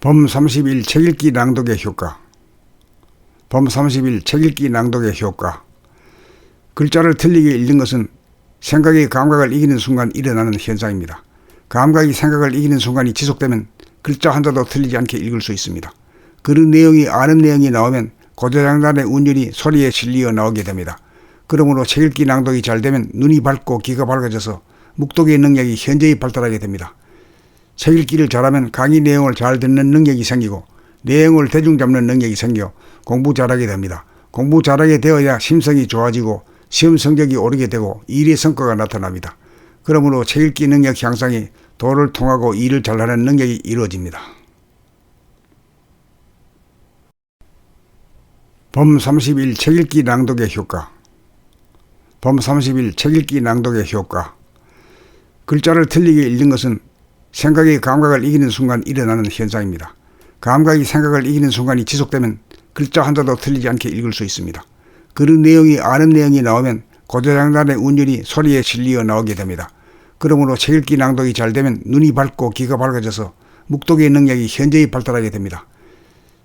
범 30일 책 읽기 낭독의 효과. 범 30일 책 읽기 낭독의 효과. 글자를 틀리게 읽는 것은 생각이 감각을 이기는 순간 일어나는 현상입니다. 감각이 생각을 이기는 순간이 지속되면 글자 한자도 틀리지 않게 읽을 수 있습니다. 그 내용이 아는 내용이 나오면 고조장단의 운율이 소리에 실리어 나오게 됩니다. 그러므로 책 읽기 낭독이 잘 되면 눈이 밝고 귀가 밝아져서 묵독의 능력이 현저히 발달하게 됩니다. 책 읽기를 잘하면 강의 내용을 잘 듣는 능력이 생기고 내용을 대중 잡는 능력이 생겨 공부 잘하게 됩니다. 공부 잘하게 되어야 심성이 좋아지고 시험 성적이 오르게 되고 일의 성과가 나타납니다. 그러므로 책 읽기 능력 향상이 도를 통하고 일을 잘하는 능력이 이루어집니다. 범 30일 책 읽기 낭독의 효과. 범 30일 책 읽기 낭독의 효과. 글자를 틀리게 읽는 것은 생각이 감각을 이기는 순간 일어나는 현상입니다. 감각이 생각을 이기는 순간이 지속되면 글자 한자도 틀리지 않게 읽을 수 있습니다. 그 내용이 아는 내용이 나오면 고조장단의 운율이 소리에 실리어 나오게 됩니다. 그러므로 책 읽기 낭독이 잘 되면 눈이 밝고 귀가 밝아져서 묵독의 능력이 현저히 발달하게 됩니다.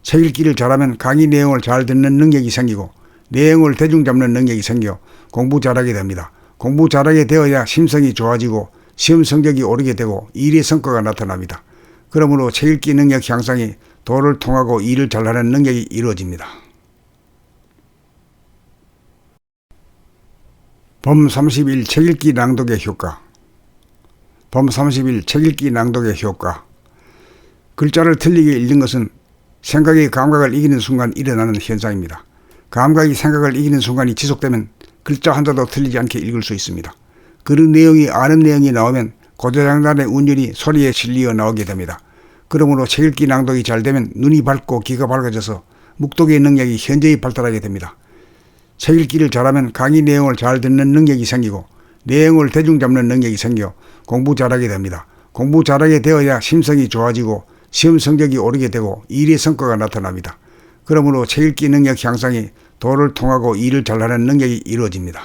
책 읽기를 잘하면 강의 내용을 잘 듣는 능력이 생기고 내용을 대중 잡는 능력이 생겨 공부 잘하게 됩니다. 공부 잘하게 되어야 심성이 좋아지고 시험 성적이 오르게 되고 일의 성과가 나타납니다. 그러므로 책 읽기 능력 향상이 도를 통하고 일을 잘하는 능력이 이루어집니다. 범 30일 책 읽기 낭독의 효과. 범 30일 책 읽기 낭독의 효과. 글자를 틀리게 읽는 것은 생각이 감각을 이기는 순간 일어나는 현상입니다. 감각이 생각을 이기는 순간이 지속되면 글자 한자도 틀리지 않게 읽을 수 있습니다. 그 내용이 아는 내용이 나오면 고조장단의 운율이 소리에 실리어 나오게 됩니다. 그러므로 책 읽기 낭독이 잘 되면 눈이 밝고 귀가 밝아져서 묵독의 능력이 현저히 발달하게 됩니다. 책 읽기를 잘하면 강의 내용을 잘 듣는 능력이 생기고 내용을 대중 잡는 능력이 생겨 공부 잘하게 됩니다. 공부 잘하게 되어야 심성이 좋아지고 시험 성적이 오르게 되고 일의 성과가 나타납니다. 그러므로 책 읽기 능력 향상이 도를 통하고 일을 잘하는 능력이 이루어집니다.